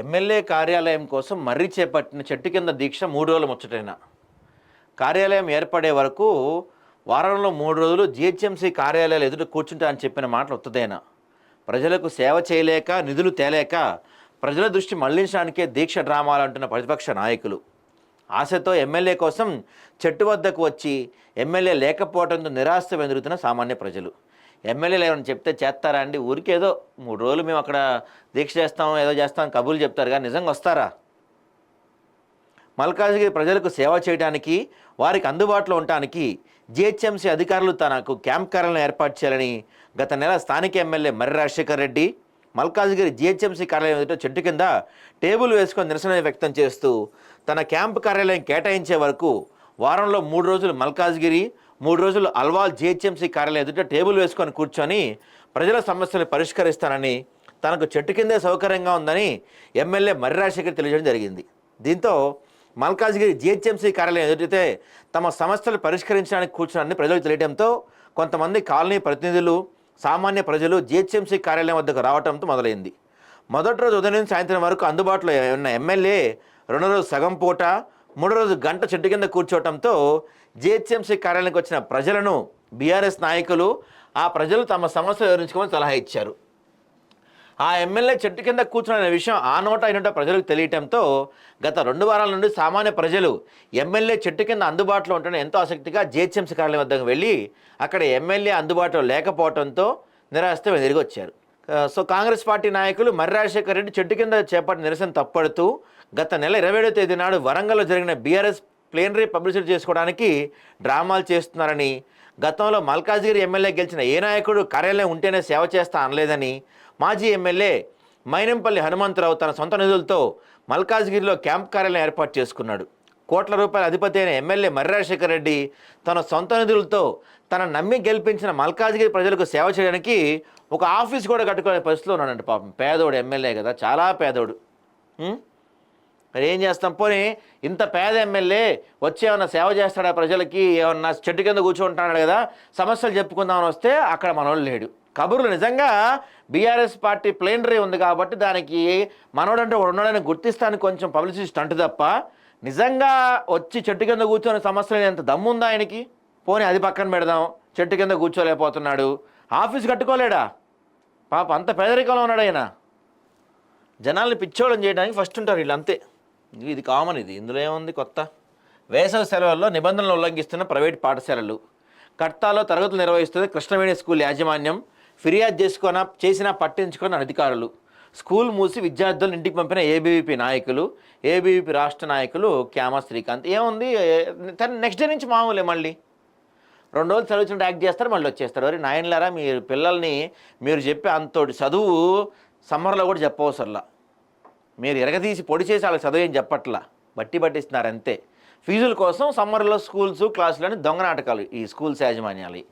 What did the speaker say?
MLA కార్యాలయం కోసం మర్రి చేపట్టిన చెట్టు కింద దీక్ష మూడు రోజులు ముచ్చటైన. కార్యాలయం ఏర్పడే వరకు వారంలో మూడు రోజులు జిహెచ్ఎంసీ కార్యాలయాలు ఎదుట కూర్చుంటా అని చెప్పిన మాటలు ఒత్తదేనా. ప్రజలకు సేవ చేయలేక నిధులు తేలేక ప్రజల దృష్టి మళ్ళించడానికే దీక్ష డ్రామాలు అంటున్న ప్రతిపక్ష నాయకులు. ఆశతో ఎమ్మెల్యే కోసం చెట్టు వద్దకు వచ్చి ఎమ్మెల్యే లేకపోవడంతో నిరాశ వెందురుతున్న సామాన్య ప్రజలు. ఎమ్మెల్యేలు ఏమైనా చెప్తే చేస్తారా అండి? ఊరికేదో మూడు రోజులు మేము అక్కడ దీక్ష చేస్తాం ఏదో చేస్తాం కబుర్లు చెప్తారు. కానీ నిజంగా వస్తారా? మల్కాజ్గిరి ప్రజలకు సేవ చేయడానికి వారికి అందుబాటులో ఉండటానికి జిహెచ్ఎంసీ అధికారులు తనకు క్యాంప్ కార్యాలయం ఏర్పాటు చేయాలని గత నెల స్థానిక ఎమ్మెల్యే మర్రి రాజశేఖర్ రెడ్డి మల్కాజ్గిరి జిహెచ్ఎంసీ కార్యాలయం ఎదుట చెట్టు కింద టేబుల్ వేసుకొని నిరసన వ్యక్తం చేస్తూ తన క్యాంపు కార్యాలయం కేటాయించే వరకు వారంలో మూడు రోజులు మల్కాజ్గిరి మూడు రోజులు అల్వాల్ జిహెచ్ఎంసీ కార్యాలయం ఎదుట టేబుల్ వేసుకొని కూర్చొని ప్రజల సమస్యలు పరిష్కరిస్తానని తనకు చెట్టు కిందే సౌకర్యంగా ఉందని ఎమ్మెల్యే మర్రి రాజశేఖర్ తెలియజేయడం జరిగింది. దీంతో మల్కాజ్గిరి జిహెచ్ఎంసీ కార్యాలయం ఎదుటితే తమ సమస్యలు పరిష్కరించడానికి కూర్చున్నారని ప్రజలకు తెలియడంతో కొంతమంది కాలనీ ప్రతినిధులు సామాన్య ప్రజలు జిహెచ్ఎంసీ కార్యాలయం వద్దకు రావడంతో మొదలైంది. మొదటి రోజు ఉదయం నుంచి సాయంత్రం వరకు అందుబాటులో ఉన్న ఎమ్మెల్యే రెండో రోజు సగం పూట మూడో రోజు గంట చెట్టు కింద కూర్చోవడంతో జిహెచ్ఎంసీ కార్యాలయానికి వచ్చిన ప్రజలను బీఆర్ఎస్ నాయకులు ఆ ప్రజలు తమ సమస్యలు వివరించుకోమని సలహా ఇచ్చారు. ఆ ఎమ్మెల్యే చెట్టు కింద కూర్చున్న విషయం ఆ నోట అయినట ప్రజలకు తెలియటంతో గత రెండు వారాల నుండి సామాన్య ప్రజలు ఎమ్మెల్యే చెట్టు కింద అందుబాటులో ఉంటున్న ఎంతో ఆసక్తిగా జిహెచ్ఎంసీ కార్యాలయం వద్దకు వెళ్ళి అక్కడ ఎమ్మెల్యే అందుబాటులో లేకపోవడంతో నిరాశతో తిరిగి వచ్చారు. సో కాంగ్రెస్ పార్టీ నాయకులు మర్రి రాజశేఖర్ రెడ్డి చెట్టు కింద చేపట్టిన నిరసన తప్పడుతూ గత నెల ఇరవై ఏడో తేదీ నాడు వరంగల్లో జరిగిన బీఆర్ఎస్ ప్లేనరీ పబ్లిసిటీ చేసుకోవడానికి డ్రామాలు చేస్తున్నారని గతంలో మల్కాజ్గిరి ఎమ్మెల్యే గెలిచిన ఏ నాయకుడు కార్యాలయం ఉంటేనే సేవ చేస్తా అనలేదని మాజీ ఎమ్మెల్యే మైనంపల్లి హనుమంతరావు తన సొంత నిధులతో మల్కాజ్గిరిలో క్యాంప్ కార్యాలయం ఏర్పాటు చేసుకున్నాడు. కోట్ల రూపాయల అధిపతి అయిన ఎమ్మెల్యే మర్రాశేఖర్ రెడ్డి తన సొంత నిధులతో తన నమ్మి గెలిపించిన మల్కాజ్గిరి ప్రజలకు సేవ చేయడానికి ఒక ఆఫీస్ కూడా కట్టుకునే పరిస్థితిలో ఉన్నాడంట పాపం. పేదోడు ఎమ్మెల్యే కదా చాలా పేదోడు. మరి ఏం చేస్తాం? పోనీ ఇంత పేద ఎమ్మెల్యే వచ్చి ఏమన్నా సేవ చేస్తాడా ప్రజలకి? ఏమన్నా చెట్టు కింద కూర్చుంటున్నాడు కదా సమస్యలు చెప్పుకుందామని వస్తే అక్కడ మనోడు లేడు. కబుర్లు నిజంగా బీఆర్ఎస్ పార్టీ ప్లేనరీ ఉంది కాబట్టి దానికి మనోడంటే ఉన్నాడని గుర్తిస్తానికి కొంచెం పబ్లిసిస్ట్ అంటు తప్ప నిజంగా వచ్చి చెట్టు కింద కూర్చొని సమస్యలు ఎంత దమ్ముందా ఆయనకి? పోనీ అది పక్కన పెడదాం. చెట్టు కింద కూర్చోలేకపోతున్నాడు. ఆఫీస్ కట్టుకోలేడా? పాప అంత పేదరికంలో ఉన్నాడు ఆయన. జనాల్ని పిచ్చోళం చేయడానికి ఫస్ట్ ఉంటారు వీళ్ళు అంతే ఇది- కామన్ ఇది. ఇందులో ఏముంది కొత్త? వేసవి సెలవుల్లో నిబంధనలు ఉల్లంఘిస్తున్న ప్రైవేట్ పాఠశాలలు. కట్టాలో తరగతులు నిర్వహిస్తుంది కృష్ణవేణి స్కూల్ యాజమాన్యం. ఫిర్యాదు చేసుకున్న చేసినా పట్టించుకున్న అధికారులు. స్కూల్ మూసి విద్యార్థులను ఇంటికి పంపిన ఏబీవీపీ నాయకులు ఏబీవీపీ రాష్ట్ర నాయకులు క్యామా శ్రీకాంత్. ఏముంది? నెక్స్ట్ డే నుంచి మామూలే మళ్ళీ. రెండు రోజులు చదువుతుంటే యాక్ట్ చేస్తారు మళ్ళీ వచ్చేస్తారు. మరి నాయనలారా మీరు పిల్లల్ని మీరు చెప్పే అంతోటి చదువు సమ్మర్లో కూడా చెప్పవసరలా. మీరు ఎరగదీసి పొడి చేసి వాళ్ళకి చదువు ఏం చెప్పట్లా? బట్టి పట్టిస్తున్నారు అంతే. ఫీజుల కోసం సమ్మర్లో స్కూల్స్ క్లాసులని దొంగ నాటకాలు ఈ స్కూల్స్ యాజమాన్యాలు.